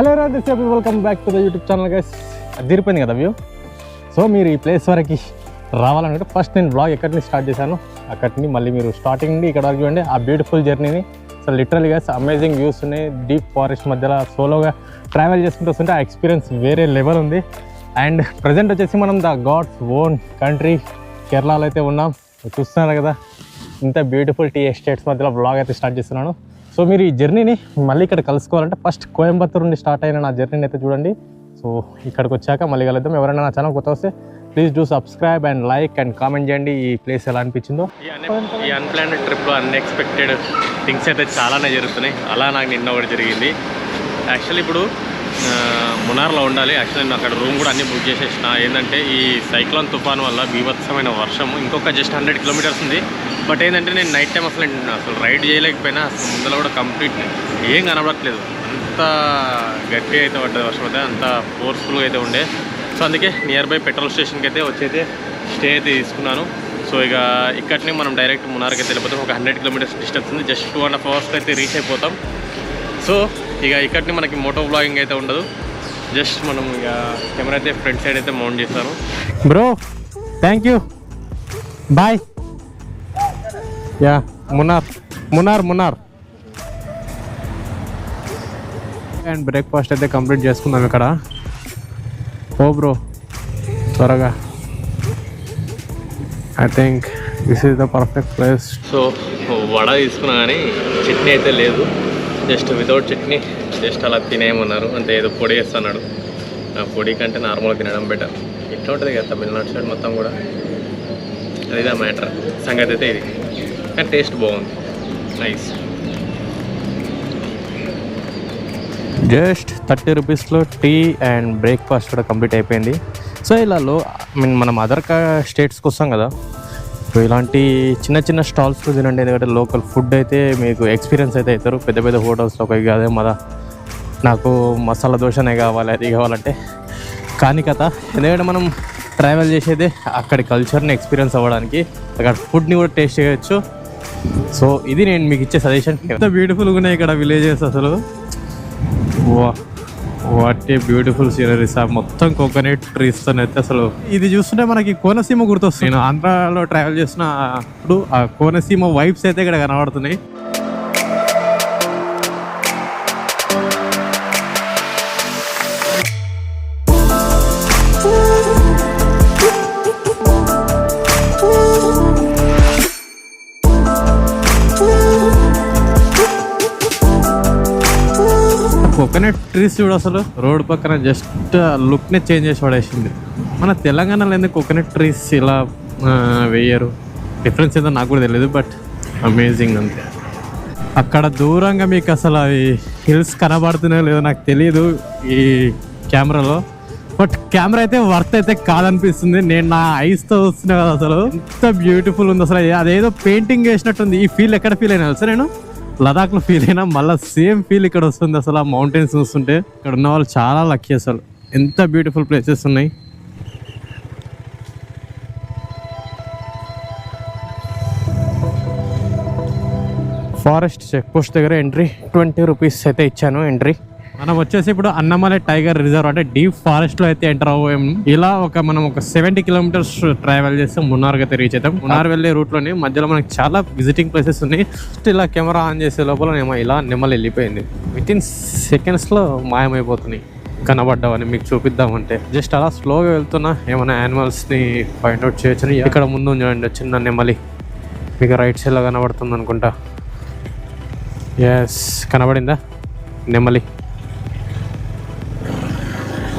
Hello రాధే సేపు welcome back to the YouTube channel guys అదిరిపోయింది కదా వ్యూ సో మీరు ఈ ప్లేస్ వరకు రావాలనుకుంటే ఫస్ట్ నేను బ్లాగ్ ఎక్కడి నుంచి స్టార్ట్ చేశాను? అక్కడి నుంచి మళ్ళీ మీరు స్టార్టింగ్ నుండి ఇక్కడ వరకు చూడండి. ఆ బ్యూటిఫుల్ జర్నీని సో లిటరల్గా అమేజింగ్ వ్యూస్ ఉన్నాయి. డీప్ ఫారెస్ట్ మధ్యలో సోలోగా ట్రావెల్ చేసుకుంటూ వస్తుంటే ఆ ఎక్స్పీరియన్స్ వేరే లెవెల్ ఉంది. అండ్ ప్రజెంట్ వచ్చేసి మనం ద గాడ్స్ ఓన్ కంట్రీ కేరళలో అయితే ఉన్నాం. చూస్తున్నారు కదా? ఇంత బ్యూటిఫుల్ టీ ఎస్టేట్స్ మధ్యలో బ్లాగ్ అయితే స్టార్ట్ చేస్తున్నాను. సో మీరు ఈ జర్నీని మళ్ళీ ఇక్కడ కలుసుకోవాలంటే ఫస్ట్ కోయంబత్తూరు నుండి స్టార్ట్ అయిన నా జర్నీని అయితే చూడండి. సో ఇక్కడికి వచ్చాక మళ్ళీ కలుద్దాం. ఎవరైనా నా ఛానల్ కొత్త వస్తే please do subscribe and like and comment చేయండి. ఈ ప్లేస్ ఎలా అనిపించిందో. ఈ అన్ప్లాన్డ్ ట్రిప్లో అన్ఎక్స్పెక్టెడ్ థింగ్స్ అయితే చాలానే జరుగుతున్నాయి. అలా నాకు నిన్న ఒకటి జరిగింది. యాక్చువల్లీ ఇప్పుడు మునార్లో ఉండాలి. యాక్చువల్లీ నేను అక్కడ రూమ్ కూడా అన్ని బుక్ చేసేసిన. ఏంటంటే ఈ సైక్లోన్ తుఫాన్ వల్ల బీభత్సమైన వర్షం ఇంకొక జస్ట్ హండ్రెడ్ కిలోమీటర్స్ ఉంది. బట్ ఏంటంటే నేను నైట్ టైం అసలు అసలు రైడ్ చేయలేకపోయినా అసలు ముందర కూడా కంప్లీట్ ఏం కనబడట్లేదు. అంత గట్టిగా అయితే పడ్డది వర్షం అయితే. అంత ఫోర్స్ఫుల్గా అయితే ఉండే. సో అందుకే నియర్ బై పెట్రోల్ స్టేషన్కి అయితే వచ్చైతే స్టే అయితే తీసుకున్నాను. సో ఇక ఇక్కడనే మనం డైరెక్ట్ మునార్కి అయితే వెళ్ళిపోతాం. ఒక హండ్రెడ్ కిలోమీటర్స్ డిస్టెన్స్ ఉంది. జస్ట్ టూ అండ్ హాఫ్ అవర్స్కి అయితే రీచ్ అయిపోతాం. సో ఇక ఇక్కడిని మనకి మోటో బ్లాగింగ్ అయితే ఉండదు. జస్ట్ మనం ఇక కెమెరా అయితే ఫ్రంట్ సైడ్ అయితే మౌంట్ చేస్తాను. బ్రో థ్యాంక్ యూ బాయ్ యా మునార్ మునార్ మునార్ అండ్ బ్రేక్ఫాస్ట్ అయితే కంప్లీట్ చేసుకుందాం ఇక్కడ. ఓ బ్రో త్వరగా. I think this is the perfect place so vada తీసుకున్నా కానీ చట్నీ అయితే లేదు. జస్ట్ వితౌట్ చట్నీ జస్ట్ అలా తినేయమన్నారు. అంటే ఏదో పొడి వేస్తున్నాడు ఆ పొడి కంటే నార్మల్గా తినడం బెటర్ ఇట్లా ఉంటుంది కదా తమిళనాడు సైడ్ మొత్తం కూడా? అదిదా మ్యాటర్ సంగతి అయితే ఇది. కానీ టేస్ట్ బాగుంది. నైస్ జస్ట్ థర్టీ రూపీస్లో టీ అండ్ బ్రేక్ఫాస్ట్ కూడా కంప్లీట్ అయిపోయింది. సో ఇలా లో ఐ మీన్ మనం అదర్ స్టేట్స్కి వస్తాం కదా? సో ఇలాంటి చిన్న చిన్న స్టాల్స్లో తినండి. ఎందుకంటే లోకల్ ఫుడ్ అయితే మీకు ఎక్స్పీరియన్స్ అయితే అవుతారు. పెద్ద పెద్ద హోటల్స్లో పోయి కాదే మదా. నాకు మసాలా దోశనే కావాలి అది కావాలంటే. కానీ కథ ఎందుకంటే మనం ట్రావెల్ చేసేదే అక్కడి కల్చర్ని ఎక్స్పీరియన్స్ అవ్వడానికి అక్కడ ఫుడ్ని కూడా టేస్ట్ చేయొచ్చు. సో ఇది నేను మీకు ఇచ్చే సజెషన్ ఎంత బ్యూటిఫుల్గా ఉన్నాయి ఇక్కడ విలేజెస్ అసలు. వాట్ ఏ బ్యూటిఫుల్ సీనరీస్ ఆ మొత్తం కోకోనట్ ట్రీస్ అయితే అసలు ఇది చూస్తుంటే మనకి కోనసీమ గుర్తొస్తుంది. నేను ఆంధ్రాలో ట్రావెల్ చేసిన అప్పుడు ఆ కోనసీమ వైబ్స్ అయితే ఇక్కడ కనబడుతున్నాయి. కోకోనట్ ట్రీస్ చూడు అసలు. రోడ్ పక్కన జస్ట్ లుక్ని చేంజ్ చేసి పడేసింది. మన తెలంగాణలో ఎందుకు కోకోనట్ ట్రీస్ ఇలా వేయరు? డిఫరెన్స్ ఏదో నాకు కూడా తెలియదు బట్ అమేజింగ్ అంతే. అక్కడ దూరంగా మీకు అసలు అవి హిల్స్ కనబడుతున్నాయో లేదో నాకు తెలియదు ఈ కెమెరాలో బట్ కెమెరా అయితే వర్త్ అయితే కాదనిపిస్తుంది. నేను నా ఐస్తో వస్తున్నా కదా అసలు. ఎంత బ్యూటిఫుల్ ఉంది అసలు. అదేదో పెయింటింగ్ వేసినట్టుంది ఈ ఫీల్ ఎక్కడ ఫీల్ అయినా తెలుసా నేను? లదాఖ్లో ఫీల్ అయినా మళ్ళీ సేమ్ ఫీల్ ఇక్కడ వస్తుంది. అసలు ఆ మౌంటైన్స్ చూస్తుంటే ఇక్కడ ఉన్న వాళ్ళు చాలా లక్కీ అసలు. ఎంత బ్యూటిఫుల్ ప్లేసెస్ ఉన్నాయి. ఫారెస్ట్ చెక్ పోస్ట్ దగ్గర ఎంట్రీ ట్వంటీ రూపీస్ అయితే ఇచ్చాను ఎంట్రీ మనం వచ్చేసి ఇప్పుడు అన్నమలై టైగర్ రిజర్వ్ అంటే డీప్ ఫారెస్ట్లో అయితే ఎంటర్ అవ్వం ఇలా ఒక మనం ఒక సెవెంటీ కిలోమీటర్స్ ట్రావెల్ చేస్తే మున్నార్ అయితే రీచ్ అవుతాం. మున్నార్ వెళ్ళే రూట్లోని మధ్యలో మనకి చాలా విజిటింగ్ ప్లేసెస్ ఉన్నాయి. జస్ట్ ఇలా కెమెరా ఆన్ చేసే లోపల ఏమో ఇలా నెమ్మలు వెళ్ళిపోయింది. విత్ ఇన్ సెకండ్స్లో మాయమైపోతున్నాయి. కనబడ్డామని మీకు చూపిద్దామంటే. జస్ట్ అలా స్లోగా వెళ్తున్నా ఏమైనా యానిమల్స్ని ఫైండ్అవుట్ చేయొచ్చు ఇక్కడ ముందు చూడండి చిన్న నెమ్మలి మీకు రైట్ సైడ్లో కనబడుతుంది అనుకుంటా ఎస్ కనబడిందా? నెమ్మలి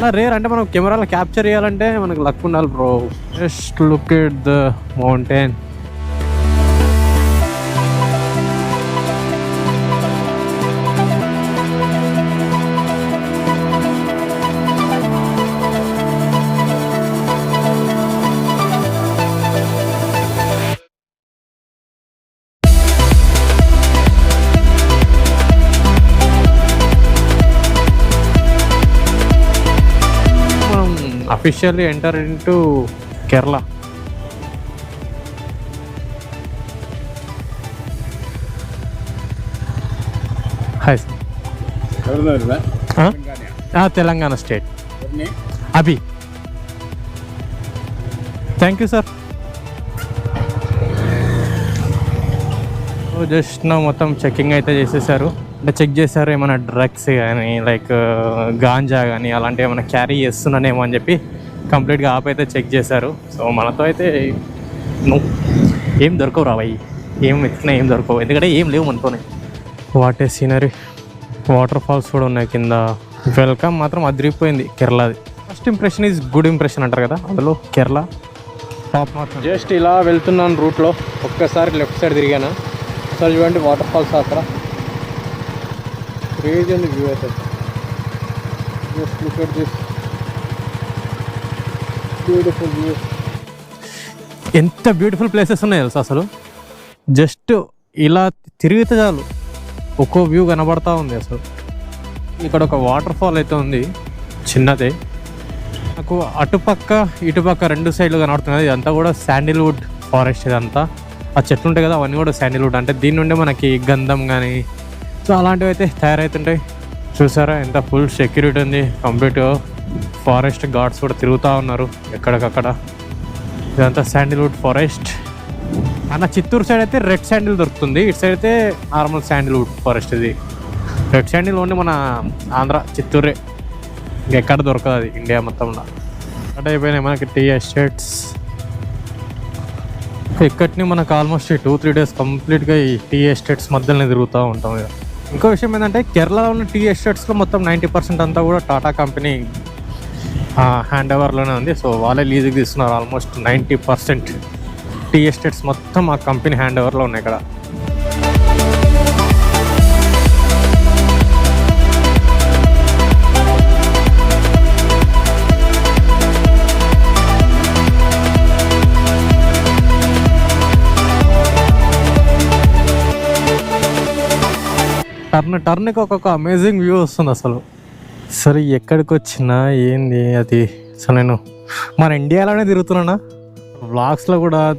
చాలా రేర్ అంటే మనం కెమెరాలో క్యాప్చర్ చేయాలంటే మనకు లక్ ఉండాలి bro just look at the mountain officially enter into Kerala hi sir Telangana. State Abhi thank you sir just నా మొత్తం చెక్కింగ్ అయితే చేసేసారు. అంటే చెక్ చేశారు ఏమైనా డ్రగ్స్ కానీ లైక్ గాంజా కానీ అలాంటివి ఏమైనా క్యారీ చేస్తున్నానేమో అని చెప్పి కంప్లీట్గా ఆప్ అయితే చెక్ చేశారు. సో మనతో అయితే నువ్వు ఏం దొరకవు రావయ్యి ఏం వెతికినా ఏం దొరకవు. ఎందుకంటే ఏం లేవు మనతోనే. వాటే సీనరీ వాటర్ ఫాల్స్ కూడా ఉన్నాయి కింద. వెల్కమ్ మాత్రం అదిరిపోయింది కేరళది. First impression is good impression అంటారు కదా అందులో కేరళ టాప్ మాత్రం జస్ట్ ఇలా వెళ్తున్నాను రూట్లో. ఒక్కసారి లెఫ్ట్ సైడ్ తిరిగాను. ఒకసారి చూడండి వాటర్ ఫాల్స్ అక్కడ. Crazy on the view at Just look at this beautiful view. ఎంత బ్యూటిఫుల్ ప్లేసెస్ ఉన్నాయి తెలుసా అసలు? జస్ట్ ఇలా తిరిగితే చాలు. ఒక్కో వ్యూ కనబడతా ఉంది అసలు. ఇక్కడ ఒక వాటర్ ఫాల్ అయితే ఉంది. చిన్నదే. నాకు అటుపక్క ఇటుపక్క రెండు సైడ్లు కనబడుతున్నది ఇదంతా కూడా శాండిల్వుడ్ ఫారెస్ట్ ఇదంతా. ఆ చెట్లు ఉంటాయి కదా అవన్నీ కూడా శాండిల్వుడ్ అంటే దీని నుండి మనకి గంధం కానీ సో అలాంటివి అయితే తయారవుతుంటాయి చూసారా ఎంత ఫుల్ సెక్యూరిటీ ఉంది. కంప్లీట్ ఫారెస్ట్ గార్డ్స్ కూడా తిరుగుతూ ఉన్నారు ఎక్కడికక్కడ. ఇదంతా శాండిల్వుడ్ ఫారెస్ట్ అన్న చిత్తూరు సైడ్ అయితే రెడ్ శాండిల్ దొరుకుతుంది. ఇటు సైడ్ అయితే నార్మల్ శాండిల్వుడ్ ఫారెస్ట్ ఇది. రెడ్ శాండిల్ ఓన్లీ మన ఆంధ్ర చిత్తూరే. ఇంకెక్కడ దొరకదు అది ఇండియా మొత్తంలో. స్టార్ట్ అయిపోయినాయి మనకి టీ ఎస్టేట్స్ ఇక్కడిని మనకు ఆల్మోస్ట్ టూ త్రీ డేస్ కంప్లీట్గా ఈ టీ ఎస్టేట్స్ మధ్యలోనే తిరుగుతూ ఉంటాం ఇక. ఇంకో విషయం ఏంటంటే కేరళలో ఉన్న టీ ఎస్టేట్స్లో మొత్తం నైంటీ పర్సెంట్ అంతా కూడా టాటా కంపెనీ హ్యాండ్ ఓవర్లోనే ఉంది. సో వాళ్ళే లీజుకి తీస్తున్నారు almost ninety percent tea estates మొత్తం ఆ కంపెనీ హ్యాండ్ ఓవర్లో ఉన్నాయి ఇక్కడ. టర్న్ టర్న్కి ఒక్కొక్క అమేజింగ్ వ్యూ వస్తుంది అసలు. సరే ఎక్కడికి వచ్చినా ఏంది అది? అసలు నేను మన ఇండియాలోనే తిరుగుతున్నానా? వ్లాగ్స్లో కూడా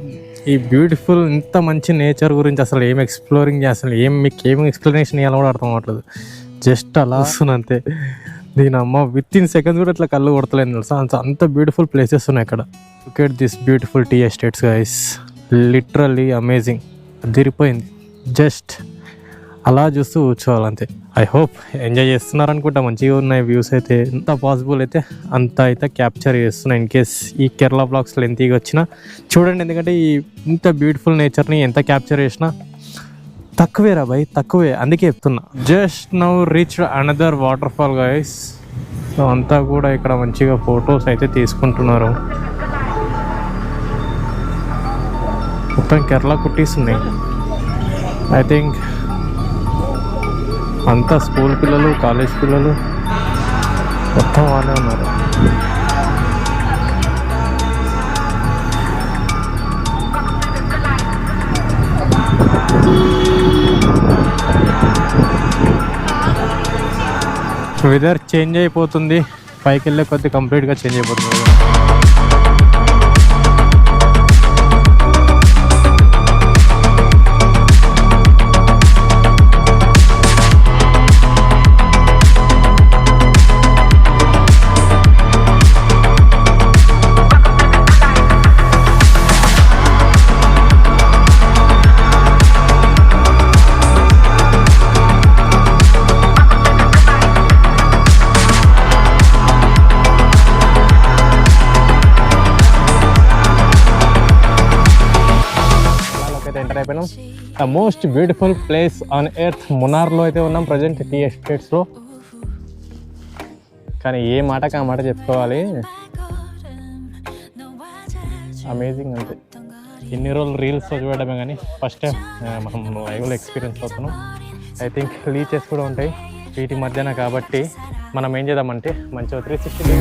ఈ బ్యూటిఫుల్ ఇంత మంచి నేచర్ గురించి అసలు ఏం ఎక్స్ప్లోరింగ్ అసలు ఏం మీకు ఏం ఎక్స్ప్లెనేషన్ ఇవ్వాలో కూడా అర్థం అవ్వట్లేదు. జస్ట్ అలా వస్తుంది అంతే. దీని అమ్మ విత్ ఇన్ సెకండ్స్ కూడా ఇట్లా కళ్ళు కొడతలేదు తెలుసా? అంత అంత బ్యూటిఫుల్ ప్లేసెస్ ఉన్నాయి ఇక్కడ look this beautiful tea estates guys literally amazing అదిరిపోయింది. జస్ట్ అలా చూస్తూ కూర్చోవాలి అంతే ఐ హోప్ ఎంజాయ్ చేస్తున్నారు అనుకుంటా మంచిగా ఉన్నాయి వ్యూస్ అయితే. ఎంత పాసిబుల్ అయితే అంత అయితే క్యాప్చర్ చేస్తున్నా ఇన్ కేస్ ఈ కేరళ బ్లాగ్స్ లెంతీగా వచ్చినా. చూడండి ఎందుకంటే ఈ ఇంత బ్యూటిఫుల్ నేచర్ని ఎంత క్యాప్చర్ చేసినా తక్కువే రా భయ్ తక్కువే. అందుకే చెప్తున్నా. Just now reach another waterfall guys so అంతా కూడా ఇక్కడ మంచిగా ఫొటోస్ అయితే తీసుకుంటున్నారు. మొత్తం కేరళ కుట్టీస్ ఉన్నాయి. ఐ థింక్ అంతా స్కూల్ పిల్లలు కాలేజ్ పిల్లలు మొత్తం వాళ్ళే ఉన్నారు. వెదర్ చేంజ్ అయిపోతుంది. పైకి వెళ్ళే కొద్ది కంప్లీట్గా చేంజ్ అయిపోతుంది. The most beautiful place on earth మునార్లో అయితే ఉన్నాం ప్రజెంట్ టీ ఎస్టేట్స్లో కానీ ఏ మాటకి ఆ మాట చెప్పుకోవాలి? అమేజింగ్ అంతే. ఇన్ని రోజులు రీల్స్ చూడడమే కానీ ఫస్ట్ టైం మనం లైవ్లో ఎక్స్పీరియన్స్ అవుతున్నాం. ఐ థింక్ లీచెస్ కూడా ఉంటాయి. వీటి మధ్యన కాబట్టి మనం ఏం చేద్దామంటే మంచిగా three sixty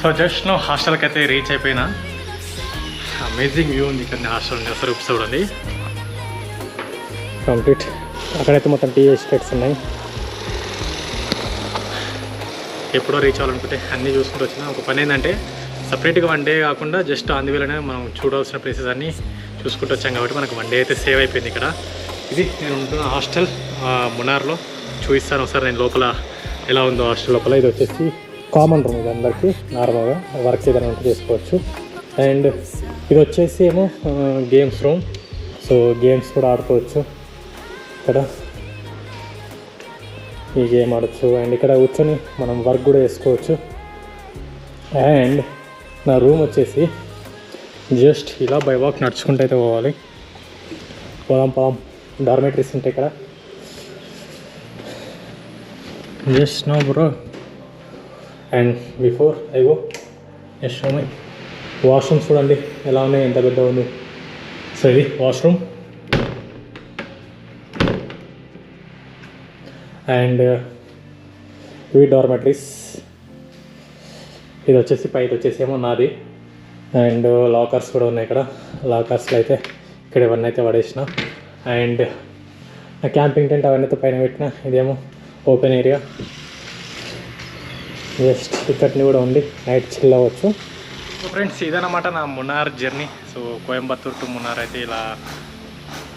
so just no హాస్టల్కి అయితే రీచ్ అయిపోయినా. అమేజింగ్ వ్యూ ఉంది ఇక్కడ హాస్టల్ ఉంది ఒకసారి చూడండి కంప్లీట్ అక్కడైతే మొత్తం టీ ఎస్టేట్స్ ఉన్నాయి. ఎప్పుడో రీచ్ అవ్వాలనుకుంటే అన్నీ చూసుకుంటూ వచ్చిన. ఒక పని ఏంటంటే సపరేట్గా వన్ డే కాకుండా జస్ట్ అందువల్లనే మనం చూడవలసిన ప్లేసెస్ అన్నీ చూసుకుంటూ వచ్చాం కాబట్టి మనకు వన్ డే అయితే సేవ్ అయిపోయింది ఇక్కడ. ఇది నేను ఉంటున్న హాస్టల్ మునార్లో చూపిస్తాను ఒకసారి నేను లోపల ఎలా ఉందో హాస్టల్ లోపల. ఇది వచ్చేసి కామన్ రూమ్ ఇది అందరికీ నార్మల్గా వర్క్ ఏదైనా ఉంటే చేసుకోవచ్చు. అండ్ ఇది వచ్చేసి ఏమో గేమ్స్ రూమ్ సో గేమ్స్ కూడా ఆడుకోవచ్చు. ఇక్కడ ఈ గేమ్ ఆడచ్చు. అండ్ ఇక్కడ కూర్చొని మనం వర్క్ కూడా చేసుకోవచ్చు. అండ్ నా రూమ్ వచ్చేసి జస్ట్ ఇలా బై వాక్ నడుచుకుంటూ అయితే పోవాలి. పోదాం పోదాం. డార్మెట్రీస్ ఉంటాయి ఇక్కడ. Just no bro and before I go just show my చూడండి ఎలా ఉన్నాయి ఎంత పెద్ద ఉంది? సో ఇది వాష్రూమ్ అండ్ ఇవి డార్మెటరీస్ ఇది వచ్చేసి పైది వచ్చేసి ఏమో నాది. అండ్ లాకర్స్ uh, కూడా ఉన్నాయి ఇక్కడ. లాకర్స్లో అయితే ఇక్కడ ఇవన్నీ అయితే పడేసిన. అండ్ uh, క్యాంపింగ్ టెంట్ అవన్నీ అయితే పైన పెట్టిన. ఇదేమో ఓపెన్ ఏరియా జస్ట్ ఇక్కడిని కూడా ఉంది. నైట్ చిల్ అవ్వచ్చు. సో ఫ్రెండ్స్ ఇదనమాట నా Munnar journey so Coimbatore to Munnar అయితే ఇలా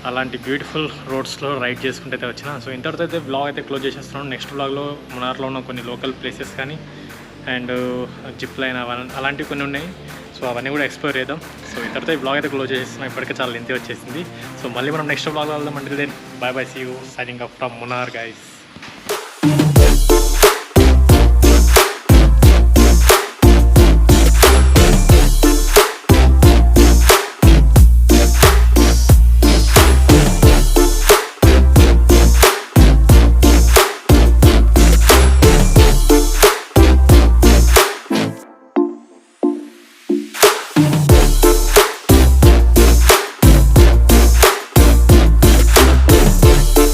అలాంటి బ్యూటిఫుల్ రోడ్స్లో రైడ్ చేసుకుంటే అయితే వచ్చిన. సో ఇంతవరకు అయితే బ్లాగ్ అయితే క్లోజ్ చేసేస్తున్నాను. నెక్స్ట్ బ్లాగ్లో మునార్లో ఉన్న కొన్ని లోకల్ ప్లేసెస్ కానీ అండ్ జిప్ లైన్ అలాంటివి కొన్ని ఉన్నాయి. సో అవన్నీ కూడా ఎక్స్ప్లోర్ చేద్దాం. సో ఇంతటితో ఈ బ్లాగ్ అయితే క్లోజ్ చేసేస్తున్నాం. ఇప్పటికే చాలా లెంతీ వచ్చేసింది. సో మళ్ళీ మనం నెక్స్ట్ బ్లాగ్లో వెళ్దాం. అంటే then bye bye see you signing up from Munnar guys